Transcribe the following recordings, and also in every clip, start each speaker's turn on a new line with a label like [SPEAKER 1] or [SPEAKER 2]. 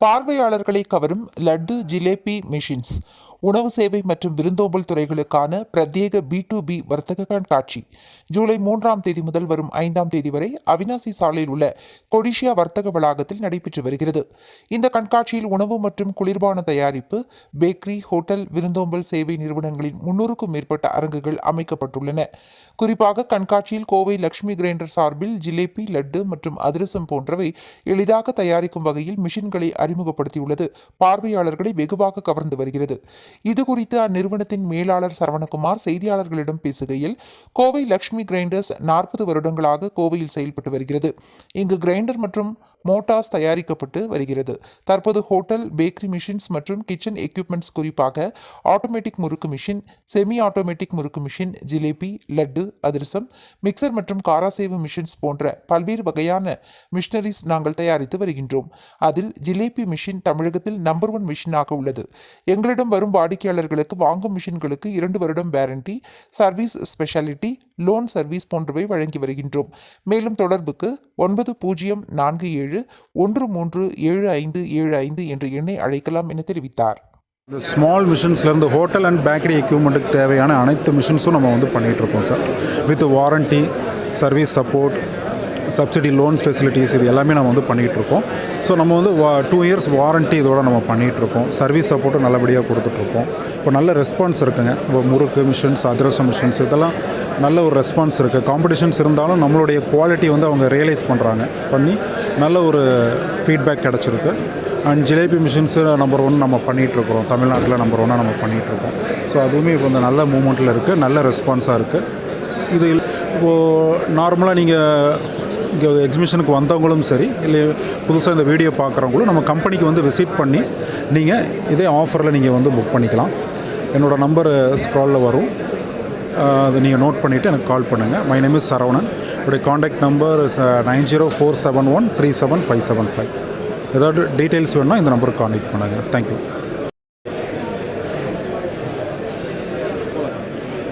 [SPEAKER 1] பார்வையாளர்களை கவரும் லட்டு ஜிலேபி மிஷின்ஸ் உணவு சேவை மற்றும் விருந்தோம்பல் துறைகளுக்கான பிரத்யேக பி டு பி வர்த்தக கண்காட்சி. ஜூலை மூன்றாம் தேதி முதல் வரும் ஐந்தாம் தேதி வரை அவினாசி சாலையில் உள்ள கொடிஷியா வர்த்தக வளாகத்தில் நடைபெற்று வருகிறது. இந்த கண்காட்சியில் உணவு மற்றும் குளிர்பான தயாரிப்பு பேக்கரி ஹோட்டல் விருந்தோம்பல் சேவை நிறுவனங்களின் முன்னூறுக்கும் மேற்பட்ட அரங்குகள் அமைக்கப்பட்டுள்ளன. குறிப்பாக கண்காட்சியில் கோவை லட்சுமி கிரைண்டர் சார்பில் ஜிலேபி லட்டு மற்றும் அதிரசம் போன்றவை எளிதாக தயாரிக்கும் வகையில் மிஷின்களை அறிமுகப்படுத்தியுள்ளது. பார்வையாளர்களை வெகுவாக கவர்ந்து வருகிறது. இது குறித்து அந்நிறுவனத்தின் மேலாளர் சரவணகுமார் செய்தியாளர்களிடம் பேசுகையில் கோவை லக்ஷ்மி கிரைண்டர்ஸ் நாற்பது வருடங்களாக கோவையில் செயல்பட்டு வருகிறது. இங்கு கிரைண்டர் மற்றும் மோட்டார்ஸ் தயாரிக்கப்பட்டு வருகிறது. தற்போது ஹோட்டல் பேக்கரி மிஷின்ஸ் மற்றும் கிச்சன் எக்யூப்மெண்ட்ஸ் குறிப்பாக automatic murukku machine semi automatic murukku machine jalebi laddu athirasam mixture மற்றும் காராசேவு மிஷின்ஸ் போன்ற பல்வேறு வகையான மிஷினரிஸ் நாங்கள் தயாரித்து வருகின்றோம். அதில் ஜிலேபி மிஷின் தமிழகத்தில் நம்பர் ஒன் மிஷினாக உள்ளது. எங்களிடம் வரும் வாடிக்கையாளர்களுக்கு வாங்கும் மிஷின்களுக்கு இரண்டு வருடம் warranty service speciality loan service போன்றவை வழங்கி வருகின்றோம். மேலும் தொடர்புக்கு ஒன்பது பூஜ்ஜியம் நான்கு ஏழு ஒன்று மூன்று ஏழு ஐந்து ஏழு ஐந்து என்ற எண்ணை அழைக்கலாம் என தெரிவித்தார்.
[SPEAKER 2] இந்த ஸ்மால் மிஷின்ஸ்லேருந்து ஹோட்டல் அண்ட் பேக்கரி எக்யூப்மெண்ட்டுக்கு தேவையான அனைத்து மிஷின்ஸும் நம்ம வந்து பண்ணிகிட்ருக்கோம் sir with warranty service support subsidy loans facilities இது எல்லாமே நம்ம வந்து பண்ணிகிட்ருக்கோம். ஸோ நம்ம வந்து வா டூ இயர்ஸ் வாரண்ட்டி இதோட நம்ம பண்ணிகிட்ருக்கோம். சர்வீஸ் சப்போர்ட்டும் நல்லபடியாக கொடுத்துட்ருக்கோம். இப்போ நல்ல ரெஸ்பான்ஸ் இருக்குங்க. இப்போ முறுக்கு மிஷின்ஸ் அதிரச மிஷின்ஸ் இதெல்லாம் நல்ல ஒரு ரெஸ்பான்ஸ் இருக்குது காம்படிஷன்ஸ் இருந்தாலும் நம்மளுடைய குவாலிட்டி வந்து அவங்க ரியலைஸ் பண்ணுறாங்க பண்ணி நல்ல ஒரு ஃபீட்பேக் கிடச்சிருக்கு. And jalebi machines number one நம்ம பண்ணிகிட்ருக்குறோம். தமிழ்நாட்டில் நம்பர் ஒன்னாக நம்ம பண்ணிகிட்ருக்கோம். ஸோ அதுவுமே இப்போ வந்து நல்ல மூமெண்ட்டில் இருக்குது நல்ல ரெஸ்பான்ஸாக இருக்குது இது இப்போது நார்மலாக நீங்கள் இங்கே எக்ஸிபிஷனுக்கு வந்தவங்களும் சரி இல்லை புதுசாக இந்த வீடியோ பார்க்குறவங்களும் நம்ம கம்பெனிக்கு வந்து விசிட் பண்ணி நீங்கள் இதே ஆஃபரில் நீங்கள் வந்து புக் பண்ணிக்கலாம். என்னோடய நம்பர் ஸ்க்ராலில் வரும். அதை நீங்கள் நோட் பண்ணிவிட்டு எனக்கு கால் பண்ணுங்கள் மை நேம் இஸ் சரவணன். என்னுடைய contact number nine zero four seven one three seven five seven five. ஏதாவது டீட்டெயில்ஸ் வேணுன்னா இந்த நம்பருக்கு காண்டாக்ட் பண்ணுங்கள் தேங்க்யூ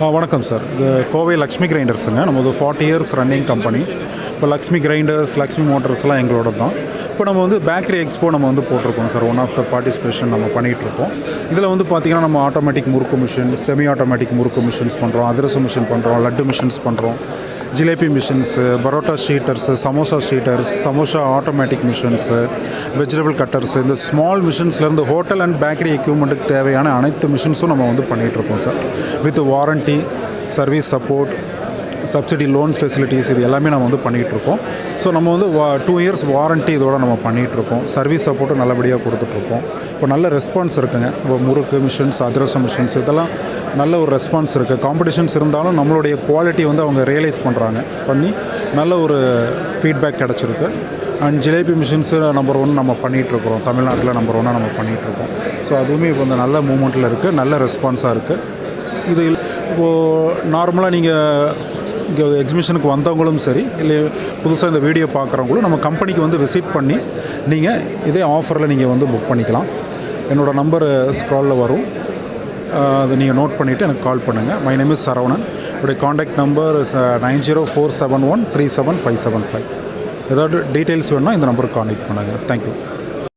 [SPEAKER 2] வணக்கம் சார். இது கோவை லக்ஷ்மி கிரைண்டர்ஸுங்க. நமது ஃபார்ட்டி இயர்ஸ் ரன்னிங் கம்பெனி இப்போ லக்ஷ்மி கிரைண்டர்ஸ் லக்ஷ்மி மோட்டர்ஸ்லாம் எங்களோட தான். இப்போ நம்ம வந்து பேக்கரி எக்ஸ்போ நம்ம வந்து போட்டிருக்கோம் sir. One of the participation நம்ம பண்ணிகிட்ருக்கோம். இதில் வந்து பார்த்திங்கன்னா நம்ம automatic murukku machine semi automatic murukku machines பண்ணுறோம் அதிரச மிஷின் பண்ணுறோம் லட்டு மிஷின்ஸ் பண்ணுறோம் jalebi machines parotta sheeters samosa sheeters samosa automatic machines vegetable cutters இந்த ஸ்மால் மிஷின்ஸ்லேருந்து ஹோட்டல் அண்ட் பேக்கரி எக்யூப்மெண்ட்டுக்கு தேவையான அனைத்து மிஷின்ஸும் நம்ம வந்து பண்ணிகிட்ருக்கோம் sir with warranty service support subsidy loans facilities இது எல்லாமே நம்ம வந்து பண்ணிகிட்ருக்கோம். ஸோ நம்ம வந்து வா டூ இயர்ஸ் வாரண்ட்டி இதோட நம்ம பண்ணிகிட்ருக்கோம். சர்வீஸ் சப்போர்ட்டும் நல்லபடியாக கொடுத்துட்ருக்கோம். இப்போ நல்ல ரெஸ்பான்ஸ் இருக்குங்க. இப்போ முறுக்கு மிஷின்ஸ் அதிரச மிஷின்ஸ் இதெல்லாம் நல்ல ஒரு ரெஸ்பான்ஸ் இருக்குது காம்படிஷன்ஸ் இருந்தாலும் நம்மளுடைய குவாலிட்டி வந்து அவங்க ரியலைஸ் பண்ணுறாங்க பண்ணி நல்ல ஒரு ஃபீட்பேக் கிடச்சிருக்கு. And jalebi machines number one நம்ம பண்ணிகிட்ருக்குறோம். தமிழ்நாட்டில் நம்பர் ஒன்னாக நம்ம பண்ணிகிட்ருக்கோம். ஸோ அதுவுமே இப்போ இந்த நல்ல மூமெண்ட்டில் இருக்குது நல்ல ரெஸ்பான்ஸாக இருக்குது இது இப்போது நார்மலாக நீங்கள் இங்கே எக்ஸிபிஷனுக்கு வந்தவங்களும் சரி இல்லை புதுசாக இந்த வீடியோ பார்க்குறவங்களும் நம்ம கம்பெனிக்கு வந்து விசிட் பண்ணி நீங்கள் இதே ஆஃபரில் நீங்கள் வந்து புக் பண்ணிக்கலாம். என்னோடய நம்பர் ஸ்க்ராலில் வரும். அதை நீங்கள் நோட் பண்ணிவிட்டு எனக்கு கால் பண்ணுங்கள் மை நேம் இஸ் சரவணன். என்னுடைய contact number nine zero four seven one three seven five seven five. ஏதாவது டீட்டெயில்ஸ் வேணுன்னா இந்த நம்பருக்கு காண்டாக்ட் பண்ணுங்கள் தேங்க்யூ